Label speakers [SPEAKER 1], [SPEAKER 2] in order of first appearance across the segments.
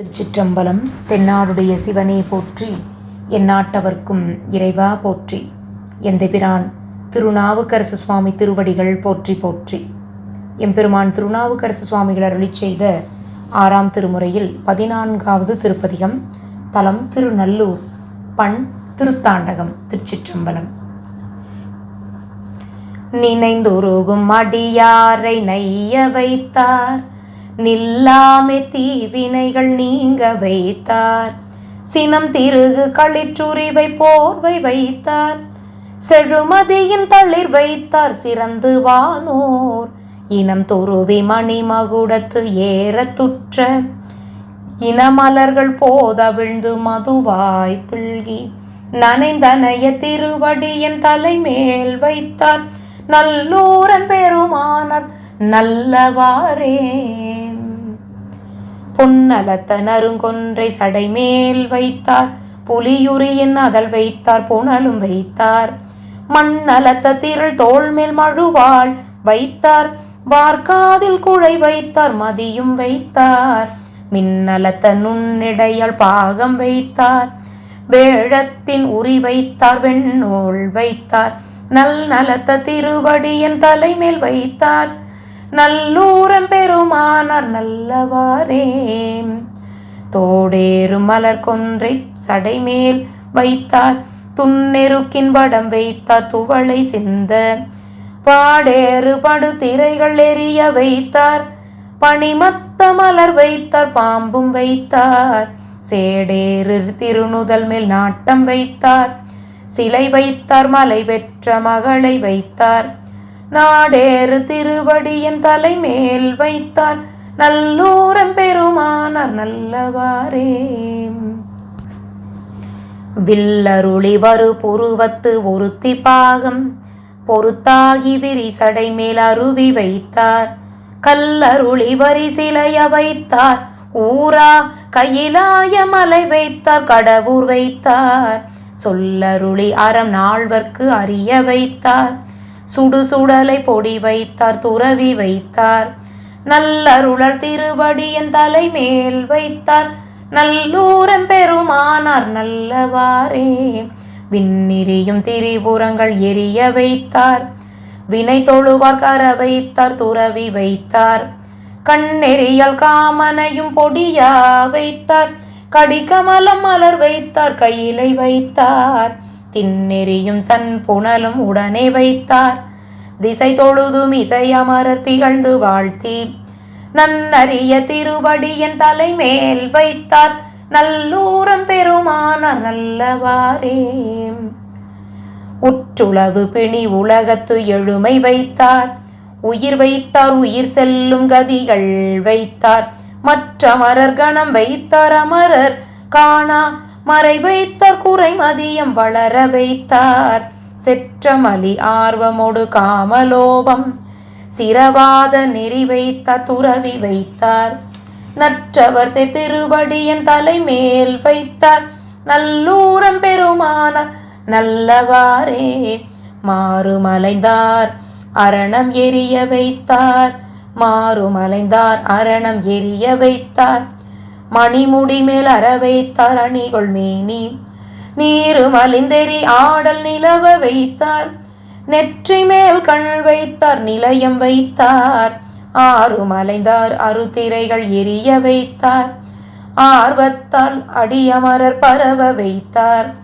[SPEAKER 1] திருச்சிற்றம்பலம் தென்னாடுடைய சிவனே போற்றி எந்நாட்டவர்க்கும் இறைவா போற்றி. எந்தபிரான் திருநாவுக்கரசு சுவாமி திருவடிகள் போற்றி போற்றி. எம்பெருமான் திருநாவுக்கரசு சுவாமிகள் அருளி செய்த ஆறாம் திருமுறையில் பதினான்காவது திருப்பதிகம் தலம் திருநல்லூர் பண் திருத்தாண்டகம் திருச்சிற்றம்பலம். நினைந்துருகும் அடியாரை நைய வைத்தார் நில்லாமே தீவினைகள் நீங்க வைத்தார். சினம் திருகு களிற்றுரிவை போர்வை வைத்தார். செழுமதியின் தளிர் வைத்தார் சிறந்து வானோர். இனம் துருவி மணிமகுடத்து ஏற துற்ற. இனமலர்கள் போதவிழ்ந்து மதுவாய் பிழ்கி. நனைந்தனைய திருவடியின் தலைமேல் வைத்தார். நல்லூரம் பெருமானார் நல்லவாரே பொன்னலத்த நறுங்கொன்றை சடைமேல் வைத்தார். புலியுரியின் அதழ் வைத்தார் புனலும் வைத்தார். மண்ணலத்த திரள் தோள்மேல் மழுவாள் வைத்தார். வார்காதில் குழை வைத்தார் மதியும் வைத்தார். மின்னலத்த நுண்ணிடையால் பாகம் வைத்தார். வேழத்தின் உரி வைத்தார் வெண்ணோள் வைத்தார். நல் நலத்த திருவடியின் தலைமேல் வைத்தார். நல்லூரம் பெருமானார் நல்லவாரே தோடேறு மலர் கொன்றை சடைமேல் வைத்தார். துன்னெருக்கின் படம் வைத்தார் துவளை சிந்த. பாடேறு படு திரைகள் எரிய வைத்தார். பனிமத்த மலர் வைத்தார் பாம்பும் வைத்தார். சேடேறு திருநுதல் மேல் நாட்டம் வைத்தார். சிலை வைத்தார் மலை பெற்ற மகளை வைத்தார். நாடேறு திருவடியின் தலைமேல் வைத்தார் நல்லூரம் பெருமானார் நல்லவாரே வில்லருளி வரு புருவத்து ஒருத்தி பாகம் பொறுத்தாகி விரிசடை மேல் அருவி வைத்தார். கல்லருளி வரி சிலைய வைத்தார் ஊரா கையிலாய மலை வைத்தார் கடவுர் வைத்தார். சொல்லருளி அறம் நாள்வர்க்கு அறிய வைத்தார். சுடு சுடலை பொடி வைத்தார் துறவி வைத்தார். நல்லருளல் திருவடியின் தலைமேல் வைத்தார். நல்லூரம் பெருமானார் நல்லவாரே விண்ணிரியும் திரிபுரங்கள் எரிய வைத்தார். வினை தொழுவார் கர வைத்தார் துறவி வைத்தார். கண்ணெறியல் காமனையும் பொடியா வைத்தார். கடிகமலம் மலர் வைத்தார் கையிலை வைத்தார். திண்ணெறியும் தன் புனலும் உடனே வைத்தார். திசை தொழுதும் இசையமரர் திகழ்ந்து வாழ்த்தி நன்னறிய திருவடியின் தலைமேல் வைத்தார். நல்லூரம் பெருமானார் நல்லவாரே உற்றுளவு பிணி உலகத்து எழுமை வைத்தார். உயிர் வைத்தார் உயிர் செல்லும் கதிகள் வைத்தார். மற்ற மரர் கணம் வைத்தார் அமரர் காணா மறை வைத்தார் குறை மதியம் வளர வைத்தார். செற்றமலி ஆர்வமோடு காமலோபம். சிரவாத நெறி வைத்தார் துறவி வைத்தார். நற்றவர் செ திருவடியின் தலைமேல் வைத்தார். நல்லூரம் பெருமானார் நல்லவாரே மாறுமலைந்தார். அரணம் எரிய வைத்தார். மாறுமலைந்தார். அரணம் எரிய வைத்தார். மணிமுடி மேல் அற வைத்தார் மேனி. நீரு மலிந்தெறி ஆடல் நிலவ வைத்தார். நெற்றி மேல் கண் வைத்தார் நிலையம் வைத்தார். ஆறு மலைந்தார் அருத்திரைகள் எரிய வைத்தார். ஆர்வத்தால் அடியமரர் பரவ வைத்தார்.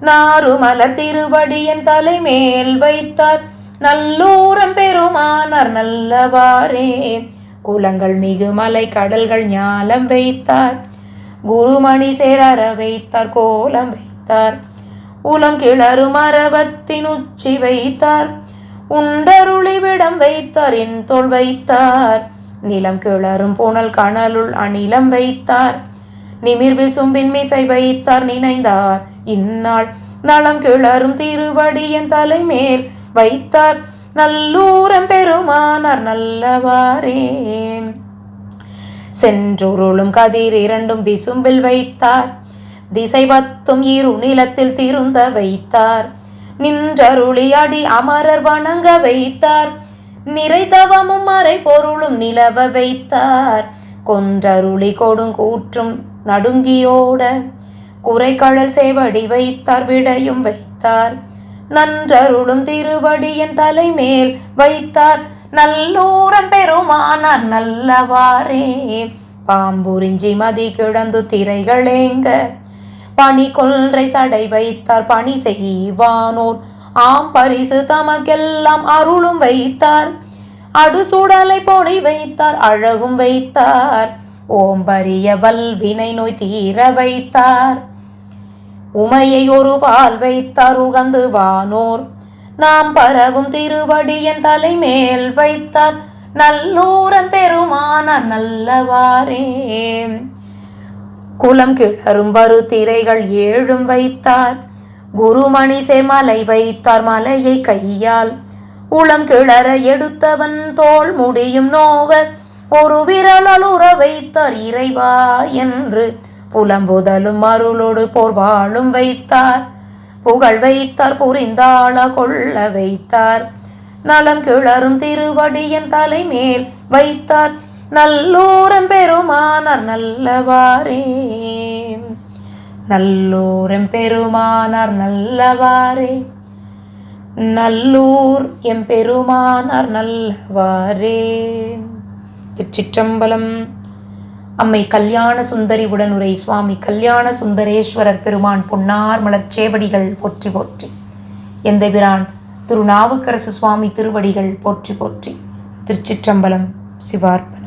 [SPEAKER 1] நாறு மலர் திருவடியின் தலைமேல் வைத்தார். நல்லூரம் பெருமானார் நல்லவாரே குலங்கள் மிகு மலை கடல்கள் ஞாலம் வைத்தார். குருமணி சேரற வைத்தார் கோலம் வைத்தார். உலம் கிளறு மரபத்தின் உச்சி வைத்தார். உண்டருளிவிடம் வைத்தார் என் தோல் வைத்தார். நிலம் கிளறும் புனல் கணலுள் அணிலம் வைத்தார். நிமிர் விசும்பின் மிசை வைத்தார் நினைந்தார். இந்நாள் நலம் கிளறும் திருவடியின் தலைமேல் வைத்தார். நல்லூரம் பெருமானார் நல்லவாரே சென்றுருளும் கதிர் இரண்டும் விசும்பில் வைத்தார். திசை பத்தும் இரு நிலத்தில் திருந்த வைத்தார். நின்றருளி அடி அமரர் வணங்க வைத்தார். நிறைதவமும் மறை பொருளும் நிலவ வைத்தார். கொன்றருளி கொடுங்கூற்றும் நடுங்கியோட குறைகழல் சேவடி வைத்தார் விடையும் வைத்தார். நன்றருளும் திருவடியின் தலைமேல் வைத்தார் நல்லூரம் பெருமானார் நல்லவாறே. பாம்புரிஞ்சி மதி கிடந்து திரைகளேங்க பணி கொன்றை சடை வைத்தார் பணி செய்வானோர். ஆம் பரிசு தமக்கெல்லாம் அருளும் வைத்தார். அடுசூடலை பொடி வைத்தார் அழகும் வைத்தார். ஓம்பரிய வல்வினை நோய் தீர வைத்தார். உமையை ஒரு பால் வைத்தார் உகந்து வானோர் நாம் பரவும் திருவடியன் தலைமேல் வைத்தார். நல்லூரன் பெருமானார் நல்லவாரே குலம் கிளறும் வரு திரைகள் ஏழும் வைத்தார். குருமணி சேர்மலை வைத்தார் மலையை கையால். உளம் கிளற எடுத்தவன் தோல் முடியும் நோவ. ஒரு விரலால் உற வைத்தார் இறைவா என்று. புலம்புதலும் அருளோடு போர்வாளும் வைத்தார். புகழ் வைத்தார் புரிந்தாள கொள்ள வைத்தார். நலம் கிளறும் திருவடியின் தலைமேல் வைத்தார். நல்லூரம் பெருமானார் நல்லவாரே நல்லூரம் பெருமானார் நல்லவாரே நல்லூர் எம் பெருமானார் நல்லவாரே திருச்சிற்றம்பலம் அம்மை கல்யாண சுந்தரி உடனுரை சுவாமி கல்யாண சுந்தரேஸ்வரர் பெருமான் பொன்னார் மலர்ச்சேவடிகள் போற்றி போற்றி. எந்த பிரான் திருநாவுக்கரசு சுவாமி திருவடிகள் போற்றி போற்றி. திருச்சிற்றம்பலம் சிவார்ப்பன்.